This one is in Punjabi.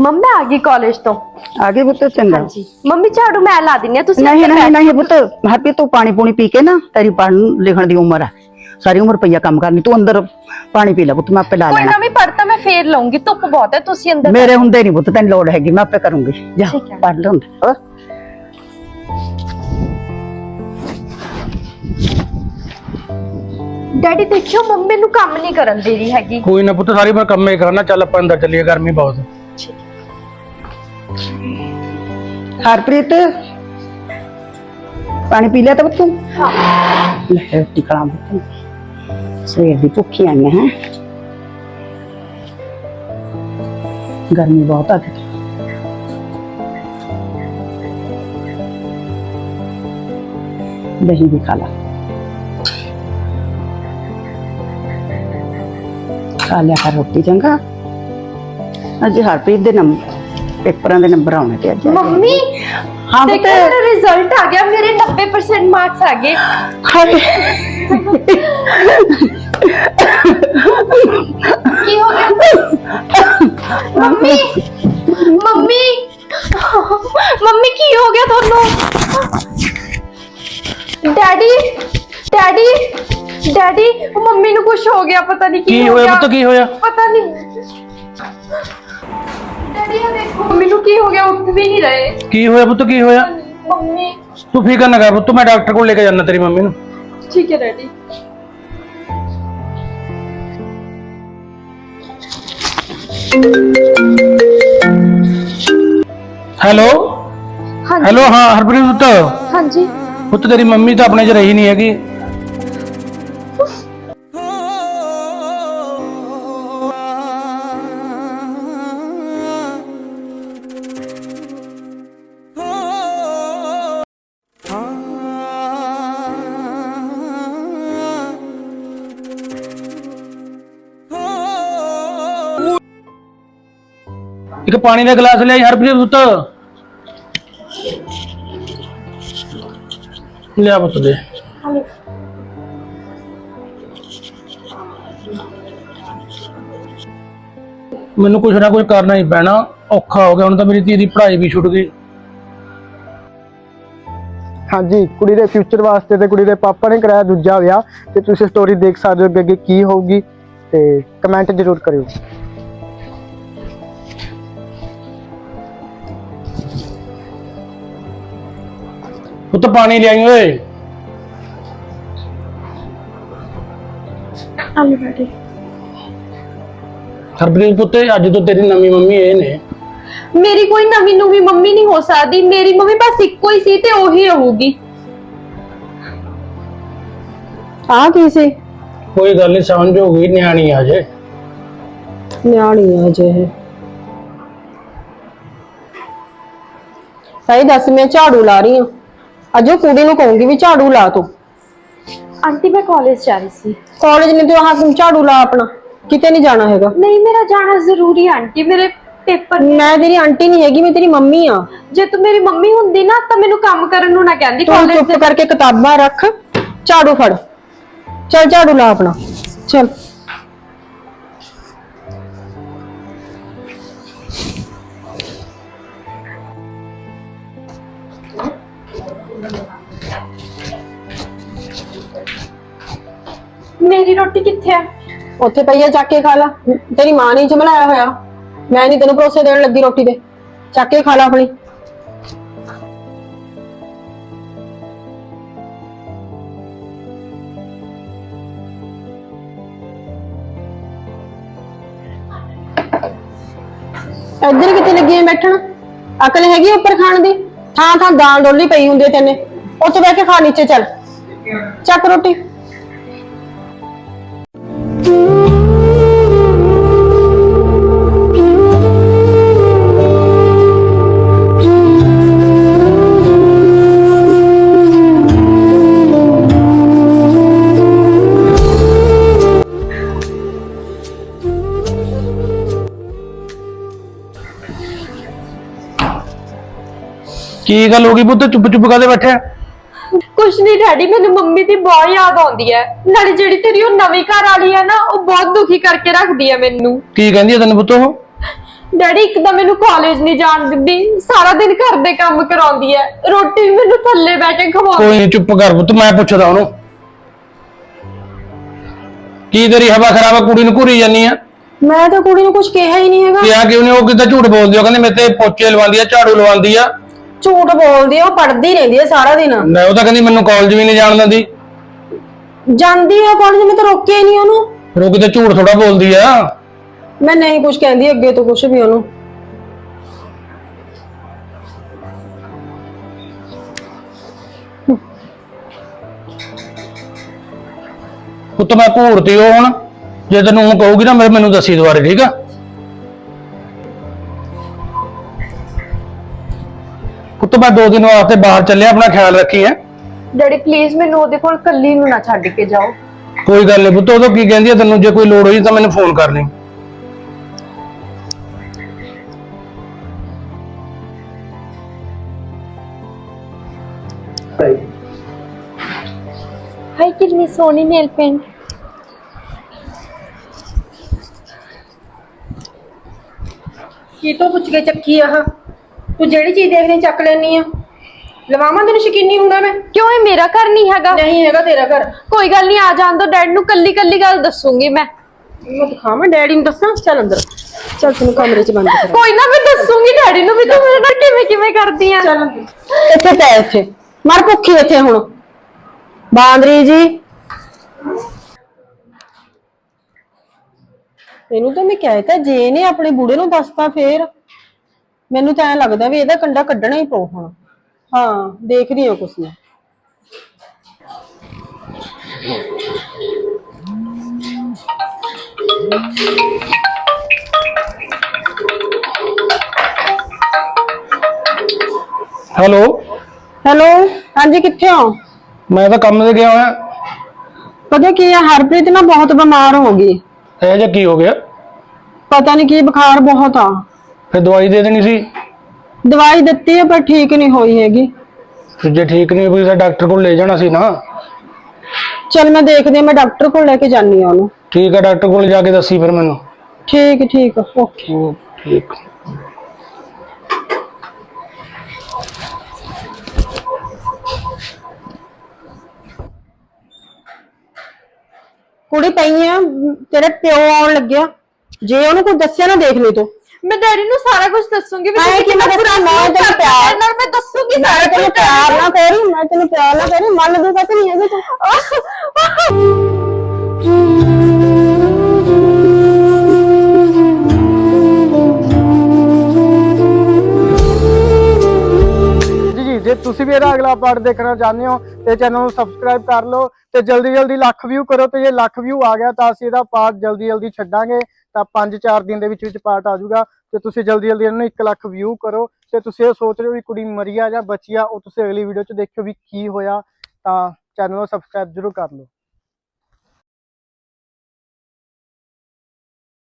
ਮੰਮੀ ਆ ਗਈ ਕਾਲਜ ਤੋਂ। ਆ ਗਏ ਪੁੱਤ ਚੰਗਾ। ਹਾਂਜੀ। ਮੰਮੀ ਝਾੜੂ ਮੈਂ ਲਾ ਦਿੰਨੀ ਆ ਤੁਸੀਂ ਨਹੀਂ ਅੰਦਰ ਨਹੀਂ ਬੈਠ- ਨਹੀਂ ਪੁੱਤ ਹਰਪੀ ਤੂੰ ਪਾਣੀ ਪੂਣੀ ਪੀ ਕੇ ਨਾ ਤੇਰੀ ਪੜ੍ਹਨ ਲਿਖਣ ਦੀ ਉਮਰ ਹੈ ਸਾਰੀ ਉਮਰ ਪਈਆ ਕੰਮ ਕਰਨੀ ਤੂੰ ਅੰਦਰ ਪਾਣੀ ਪੀ ਲੈ ਪੁੱਤ ਮੈਂ ਆਪੇ ਲਾ ਕੋਈ ਲੈਣਾ। ਨਾ ਵੀ ਪੜਤਾ ਮੈਂ ਫੇਰ ਲਊਂਗੀ ਧੁੱਪ ਬਹੁਤ ਹੈ ਤੁਸੀਂ ਅੰਦਰ ਮੇਰੇ ਹੁੰਦੇ ਨਹੀਂ ਪੁੱਤ ਤੈਨੂੰ ਲੋੜ ਹੈਗੀ ਮੈਂ ਆਪੇ ਕਰੂੰਗੀ। ਜਾ ਠੀਕ ਹੈ। ਪੜ ਲੈ ਹੁੰਦੇ ਹੋਰ? ਡੈਡੀ ਦੇਖਿਓ ਮੰਮੀ ਨੂੰ ਕੰਮ ਨਹੀਂ ਕਰਨ ਦੇ ਰਹੀ ਹੈਗੀ। ਕੋਈ ਨਾ ਪੁੱਤ ਸਾਰੀ ਮੈਂ ਕੰਮੇ ਕਰਨਾ ਚੱਲ ਆਪਾਂ ਅੰਦਰ ਚੱਲੀਏ ਗਰਮੀ ਬਹੁਤ ਹਰਪ੍ਰੀਤ ਪਾਣੀ ਪੀ ਲਿਆ ਤਾਂ ਪੁੱਤ ਤੂੰ? ਹਾਂ। ਲੈ ਰੋਟੀ ਖਾਂ ਪੁੱਤ। ਸਵੇਰ ਦੀ ਭੁੱਖੀ ਆਈਆਂ ਹੈ। ਗਰਮੀ ਬਹੁਤ ਆ ਗਈ ਦਹੀਂ ਵੀ ਖਾ ਲਾ। ਖਾ ਲਿਆ ਕਰ ਰੋਟੀ ਚੰਗਾ। ਅੱਜ ਹਰਪ੍ਰੀਤ ਦੇ ਨੰਬਰ ਪੇਪਰਾਂ ਦੇ ਨੰਬਰ ਆਉਣੇ ਤੇ ਅੱਜ। ਮੰਮੀ ਹਾਂ ਦੇਖੋ ਮੇਰਾ ਰਿਜ਼ਲਟ ਆ ਗਿਆ ਮੇਰੇ 90% ਮਾਰਕਸ ਆ ਗਏ। ਹਾਏ। ਕੀ ਹੋ ਗਿਆ? ਮੰਮੀ ਮੰਮੀ ਮੰਮੀ ਕੀ ਹੋ ਗਿਆ ਤੁਹਾਨੂੰ? ਡੈਡੀ ਡੈਡੀ ਡੈਡੀ ਉਹ ਮੰਮੀ ਨੂੰ ਕੁਝ ਹੋ ਗਿਆ ਪਤਾ ਨਹੀਂ ਕੀ ਕੀ ਹੋਇਆ ਗਿਆ। ਪੁੱਤ ਕੀ ਹੋਇਆ? ਪਤਾ ਨਹੀਂ ਕੀ ਹੋ ਗਿਆ ਉੱਠ ਵੀ ਨਹੀਂ ਰਹੇ ਕੀ ਹੋਇਆ ਪੁੱਤ ਕੀ ਹੋਇਆ ਮੰਮੀ ਤੂੰ ਫਿਕਰ ਨਾ ਕਰ ਪੁੱਤ ਮੈਂ ਡਾਕਟਰ ਕੋਲ ਲੈ ਕੇ ਜਾਣਾ ਤੇਰੀ ਮੰਮੀ ਨੂੰ ਠੀਕ ਹੈ ਡੈਡੀ ਹੈਲੋ ਹਾਂਜੀ ਹੈਲੋ ਹਾਂ ਹਰਪ੍ਰੀਤ ਪੁੱਤ ਹਾਂਜੀ ਪੁੱਤ ਤੇਰੀ ਮੰਮੀ ਤਾਂ ਆਪਣੇ 'ਚ ਰਹੀ ਨਹੀਂ ਹੈਗੀ ਇੱਕ ਪਾਣੀ ਦਾ ਗਲਾਸ ਲਿਆਈ ਹਰਪ੍ਰੀਤ ਪੁੱਤ। ਲਿਆ ਪੁੱਤ ਦੇ। ਮੈਨੂੰ ਕੁਛ ਨਾ ਕੁਛ ਕਰਨਾ ਹੀ ਪੈਣਾ, ਔਖਾ ਹੋ ਗਿਆ, ਹੁਣ ਤਾਂ ਮੇਰੀ ਧੀ ਦੀ ਪੜ੍ਹਾਈ ਵੀ ਛੁੱਟ ਗਈ। ਹਾਂਜੀ, ਕੁੜੀ ਦੇ ਫਿਊਚਰ ਵਾਸਤੇ ਤੇ ਕੁੜੀ ਦੇ ਪਾਪਾ ਨੇ ਕਰਾਇਆ ਦੂਜਾ ਵਿਆਹ, ਤੇ ਤੁਸੀਂ ਸਟੋਰੀ ਦੇਖ ਸਕਦੇ ਹੋ ਕਿ ਅੱਗੇ ਕੀ ਹੋਊਗੀ, ਤੇ ਕਮੈਂਟ ਜ਼ਰੂਰ ਕਰਿਓ। ਪੁੱਤ ਪਾਣੀ ਲਿਆਈ ਓਏ। ਆਲੂ ਡੈਡੀ ਹਰਪ੍ਰੀਤ ਪੁੱਤ ਅੱਜ ਤੋਂ ਤੇਰੀ ਨਵੀਂ ਮੰਮੀ ਇਹ ਨੇ। ਮੇਰੀ ਕੋਈ ਨਵੀਂ ਨੂਵੀਂ ਮੰਮੀ ਨਹੀਂ ਹੋ ਸਕਦੀ। ਮੇਰੀ ਮੰਮੀ ਬਸ ਇੱਕੋ ਹੀ ਸੀ ਤੇ ਉਹੀ ਰਹੂਗੀ। ਆ ਕੀ ਸੀ? ਕੋਈ ਗੱਲ ਨਹੀਂ ਸਮਝ ਹੋ ਗਈ ਨਿਆਣੀ ਆ ਜੇ। ਨਿਆਣੀ ਆ ਜੇ ਇਹ। ਸਹੀ ਦੱਸ ਮੈਂ ਝਾੜੂ ਲਾ ਰਹੀ ਹਾਂ। ਅੱਜ ਕੁੜੀ ਨੂੰ ਕਹੂੰਗੀ ਵੀ ਝਾੜੂ ਲਾ ਤੂੰ। ਆਂਟੀ ਮੈਂ ਕਾਲਜ ਜਾ ਰਹੀ ਸੀ। ਕਾਲਜ ਨੇ ਤੇ ਆਹ ਝਾੜੂ ਲਾ ਆਪਣਾ ਕਿਤੇ ਨਹੀਂ ਜਾਣਾ ਹੈਗਾ। ਨਹੀਂ ਮੇਰਾ ਜਾਣਾ ਜ਼ਰੂਰੀ ਹੈ ਆਂਟੀ ਮੇਰੇ ਪੇਪਰ ਮੈਂ ਤੇਰੀ ਆਂਟੀ ਨਹੀਂ ਹੈਗੀ ਮੈਂ ਤੇਰੀ ਮੰਮੀ ਆ। ਜੇ ਤੂੰ ਮੇਰੀ ਮੰਮੀ ਹੁੰਦੀ ਨਾ ਤਾਂ ਮੈਨੂੰ ਕੰਮ ਕਰਨ ਨੂੰ ਨਾ ਕਹਿੰਦੀ ਤੂੰ ਕਾਲਜ ਚੁੱਪ ਕਰਕੇ ਕਿਤਾਬਾਂ ਰੱਖ ਝਾੜੂ ਫੜ। ਚੱਲ ਝਾੜੂ ਲਾ ਆਪਣਾ। ਚੱਲ। ਰੋਟੀ ਕਿੱਥੇ ਹੈ ਉੱਥੇ ਪਈਆ ਚੱਕ ਕੇ ਖਾ ਲਾ। ਤੇਰੀ ਮਾਂ ਨੇ ਚਮਲਾਇਆ ਹੋਇਆ। ਮੈਂ ਨਹੀਂ ਤੈਨੂੰ ਭਰੋਸੇ ਦੇਣ ਲੱਗੀ ਰੋਟੀ ਦੇ ਚੱਕ ਕੇ ਖਾ ਲਾ ਆਪਣੀ। ਇੱਧਰ ਕਿਤੇ ਲੱਗੀ ਐ ਬੈਠਣ? ਅਕਲ ਹੈਗੀ ਉੱਪਰ ਖਾਣ ਦੀ? ਥਾਂ ਥਾਂ ਦਾਲ ਡੋਲੀ ਪਈ ਹੁੰਦੀ ਐ ਤੈਨੇ। ਉੱਥੇ ਬਹਿ ਕੇ ਖਾ ਨੀਚੇ ਚੱਲ। ਚੱਕ ਰੋਟੀ। ਕੀ ਗੱਲ ਹੋ ਗਈ ਪੁੱਤ ਚੁੱਪ ਚੁੱਪ ਕਾਦੇ ਬੈਠਿਆ ਕੁਛ ਨਹੀਂ ਡੈਡੀ ਮੈਨੂੰ ਮੰਮੀ ਦੀ ਬਹੁਤ ਯਾਦ ਆਉਂਦੀ ਹੈ। ਨਾਲੇ ਜਿਹੜੀ ਤੇਰੀ ਉਹ ਨਵੀਂ ਘਰ ਵਾਲੀ ਹੈ ਨਾ ਉਹ ਬਹੁਤ ਦੁਖੀ ਕਰਕੇ ਰੱਖਦੀ ਹੈ ਮੈਨੂੰ। ਕੀ ਕਹਿੰਦੀ ਹੈ ਤੈਨੂੰ ਪੁੱਤ ਉਹ? ਡੈਡੀ ਇੱਕ ਤਾਂ ਮੈਨੂੰ ਕਾਲਜ ਨਹੀਂ ਜਾਣ ਦਿੰਦੀ ਸਾਰਾ ਦਿਨ ਘਰ ਦੇ ਕੰਮ ਕਰਾਉਂਦੀ ਹੈ। ਰੋਟੀ ਵੀ ਮੈਨੂੰ ਥੱਲੇ ਬਹਿ ਕੇ ਖਵਾਉਂਦੀ ਕੋਈ ਨੀ ਚੁੱਪ ਕਰ ਪੁੱਤ ਮੈਂ ਪੁੱਛਦਾ ਉਹਨੂੰ। ਕੀ ਤੇਰੀ ਹਵਾ ਖਰਾਬ ਆ? ਕੁੜੀ ਨੂੰ ਘੂਰੀ ਜਾਨੀ ਆ? ਮੈਂ ਤਾਂ ਕੁੜੀ ਨੂੰ ਕੁਝ ਕਿਹਾ ਹੀ ਨਹੀਂ ਹੈਗਾ। ਕਿਹਾ ਕਿਉਂ ਨਹੀਂ ਉਹ ਕਿੱਦਾਂ ਝੂਠ ਬੋਲਦੀ ਆ? ਉਹ ਕਹਿੰਦੀ ਮੇਰੇ ਤੇ ਪੋਚੇ ਲਵਾਉਂਦੀ ਆ ਝਾੜੂ ਲਵਾਉਂਦੀ ਆ। ਝੂਠ ਬੋਲਦੀ ਆ ਉਹ ਪੜਦੀ ਰਹਿੰਦੀ ਆ ਸਾਰਾ ਦਿਨ। ਮੈਂ ਉਹ ਤਾਂ ਕਹਿੰਦੀ ਮੈਨੂੰ ਕਾਲਜ ਵੀ ਨਹੀਂ ਜਾਣ ਦਿੰਦੀ। ਜਾਂਦੀ ਆ ਕਾਲਜ ਮੈਂ ਤਾਂ ਰੋਕਿਆ ਹੀ ਨਹੀਂ ਉਹਨੂੰ। ਫਿਰ ਉਹ ਕਿਤੇ ਝੂਠ ਥੋੜਾ ਬੋਲਦੀ ਆ। ਮੈਂ ਨਹੀਂ ਕੁਝ ਕਹਿੰਦੀ ਅੱਗੇ ਤੋਂ ਕੁਝ ਵੀ ਉਹਨੂੰ। ਪੁੱਤ ਮੈਂ ਘੂਰਤੀ ਉਹ ਹੁਣ। ਜੇ ਤੈਨੂੰ ਉਹ ਕਹੂਗੀ ਨਾ ਮੇਰੇ ਮੈਨੂੰ ਦੱਸੀ ਦੁਬਾਰੇ ਠੀਕ ਆ? ਪੁੱਤ ਮੈਂ ਦੋ ਦਿਨ ਵਾਸਤੇ ਬਾਹਰ ਚੱਲਿਆ ਆਪਣਾ ਖਿਆਲ ਰੱਖੀ ਹੈ। ਡੈਡੀ ਪਲੀਜ਼ ਮੈਨੂੰ ਉਹਦੇ ਕੋਲ ਕੱਲੀ ਨੂੰ ਨਾ ਛੱਡ ਕੇ ਜਾਓ। ਕੋਈ ਗੱਲ ਨਹੀਂ ਪੁੱਤ ਉਹ ਤਾਂ ਕੀ ਕਹਿੰਦੀ ਆ ਤੈਨੂੰ ਜੇ ਕੋਈ ਲੋੜ ਹੋਈ ਤਾਂ ਮੈਨੂੰ ਫੋਨ ਕਰ ਲਈ। ਹਾਈ ਕਿੰਨੀ ਸੋਹਣੀ ਨੇਲ ਪੇਂਟ ਕੀ ਤੋਂ ਪੁੱਛ ਕੇ ਚੱਕੀ ਆਹ? ਤੂੰ ਜਿਹੜੀ ਚੀਜ਼ ਦੇਖਦੀ ਚੱਕ ਲੈਣੀ ਆ। ਲਵਾਵਾਂ ਤੈਨੂੰ ਸ਼ਕੀਨੀ ਹੁੰਦਾ ਮੈਂ? ਕਿਉਂ ਇਹ ਮੇਰਾ ਘਰ ਨਹੀਂ ਹੈਗਾ? ਨਹੀਂ ਹੈਗਾ ਤੇਰਾ ਘਰ। ਕੋਈ ਗੱਲ ਨਹੀਂ ਆ ਜਾਣ ਦੋ ਡੈਡ ਨੂੰ ਕੱਲੀ ਕੱਲੀ ਗੱਲ ਦੱਸੂਗੀ ਮੈਂ। ਮੈਂ ਦਿਖਾਵਾਂ ਡੈਡੀ ਨੂੰ ਦੱਸਾਂ? ਚੱਲ ਅੰਦਰ। ਚੱਲ ਤੈਨੂੰ ਕਮਰੇ 'ਚ ਬੰਦ ਕਰਾਂ। ਕੋਈ ਨਾ ਮੈਂ ਦੱਸੂਗੀ ਡੈਡੀ ਨੂੰ ਵੀ ਤੂੰ ਮੇਰੇ ਨਾਲ ਕਿਵੇਂ ਕਿਵੇਂ ਕਰਦੀ ਆ। ਚੱਲ ਅੰਦਰ। ਇੱਥੇ ਪੈ ਇੱਥੇ ਮਰ ਭੁੱਖੀ ਇੱਥੇ ਹੁਣ। ਬਾਂਦਰੀ ਜੀ। ਇਹਨੂੰ ਤਾਂ ਮੈਂ ਕਹਿ ਤਾ ਜੇ ਇਹਨੇ ਆਪਣੇ ਬੁੜੇ ਨੂੰ ਦੱਸਤਾ ਫੇਰ। ਮੈਨੂੰ ਤਾਂ ਐ ਲੱਗਦਾ ਵੀ ਇਹਦਾ ਕੰਡਾ ਕੱਢਣਾ ਹੀ ਪਊ ਹੁਣ। ਹਾਂ ਦੇਖਦੀ ਹਾਂ ਕੁਛ ਨਾ। ਹੈਲੋ? ਹੈਲੋ ਹਾਂਜੀ ਕਿੱਥੇ ਹੋ? ਮੈਂ ਤਾਂ ਕੰਮ ਤੇ ਗਿਆ ਹੋਇਆ। ਪਤਾ ਕੀ ਹੈ ਹਰਪ੍ਰੀਤ ਨਾ ਬਹੁਤ ਬਿਮਾਰ ਹੋ ਗਈ। ਇਹ ਜਿਹਾ ਕੀ ਹੋ ਗਿਆ? ਪਤਾ ਨਹੀਂ ਕੀ ਬੁਖਾਰ ਬਹੁਤ ਆ। ਫਿਰ ਦਵਾਈ ਦੇ ਦੇਣੀ ਸੀ? ਦਵਾਈ ਦਿੱਤੀ ਹੈ ਪਰ ਠੀਕ ਨਹੀਂ ਹੋਈ ਹੈਗੀ। ਫਿਰ ਜੇ ਠੀਕ ਨਹੀਂ ਹੋਈ ਤਾਂ ਡਾਕਟਰ ਕੋਲ ਲੈ ਜਾਣਾ ਸੀ ਨਾ। ਚਲ ਮੈਂ ਦੇਖਦੀ ਹਾਂ, ਮੈਂ ਡਾਕਟਰ ਕੋਲ ਲੈ ਕੇ ਜਾਨੀ ਆ ਉਹਨੂੰ। ਠੀਕ ਹੈ ਡਾਕਟਰ ਕੋਲ ਜਾ ਕੇ ਦੱਸੀ ਫਿਰ ਮੈਨੂੰ। ਠੀਕ ਠੀਕ ਓਕੇ। ਉਹ ਠੀਕ। ਕੁੜੀ ਪਈ ਆ ਤੇਰੇ ਪਿਓ ਆਉਣ ਲੱਗਿਆ। ਜੇ ਉਹਨੂੰ ਕੋਈ ਦੱਸਿਆ ਨਾ ਦੇਖ ਲਈ ਤੂੰ। ਮੈਂ ਡੈਡੀ ਨੂੰ ਸਾਰਾ ਕੁਝ ਦੱਸੂਗੀ ਵੀ ਐਂ ਤੁਸੀਂ ਕਿੰਨਾ ਦੱਸਾਂ? ਮੈਂ ਤੈਨੂੰ ਪਿਆਰ- ਨਾਲ ਮੈਂ ਦੱਸੂਗੀ ਮੈਂ ਸਾਰਾ ਤੈਨੂੰ ਕੁਝ ਪਿਆਰ ਨਾ ਕਰੀ ਮੈਂ ਤੈਨੂੰ ਪਿਆਰ ਨਾ ਕਰੀ ਮੰਨ ਦੂਗਾ ਤੇ ਨਹੀਂ ਹੈਗੀ ਤੂੰ ਤੁਸੀਂ ਪਾਰਟ ਦੇਖਣਾ ਚਾਹੁੰਦੇ ਹੋ ਤੇ ਚੈਨਲ ਨੂੰ ਸਬਸਕ੍ਰਾਈਬ ਕਰ ਲਓ ਤੇ ਜਲਦੀ ਜਲਦੀ ਲੱਖ ਵਿਊ ਕਰੋ ਤੇ ਜੇ ਲੱਖ ਵਿਊ ਆ ਗਿਆ ਤਾਂ ਅਸੀਂ ਇਹਦਾ ਪਾਰਟ ਜਲਦੀ ਜਲਦੀ ਛੱਡਾਂਗੇ ਤਾਂ 5-4 ਦਿਨ ਦੇ ਵਿੱਚ ਵਿੱਚ ਪਾਰਟ ਆ ਜਾਊਗਾ ਤੇ ਤੁਸੀਂ ਜਲਦੀ ਜਲਦੀ ਇਹਨੂੰ 1 ਲੱਖ ਵਿਊ ਕਰੋ ਤੇ ਤੁਸੀਂ ਇਹ ਸੋਚ ਰਹੇ ਹੋ ਵੀ ਕੁੜੀ ਮਰੀ ਆ ਜਾਂ ਬਚੀ ਆ, ਉਹ ਤੁਸੀਂ ਅਗਲੀ ਵੀਡੀਓ 'ਚ ਦੇਖਿਓ ਵੀ ਕੀ ਹੋਇਆ ਤਾਂ ਚੈਨਲ ਨੂੰ ਸਬਸਕ੍ਰਾਈਬ ਜ਼ਰੂਰ ਕਰ ਲਓ।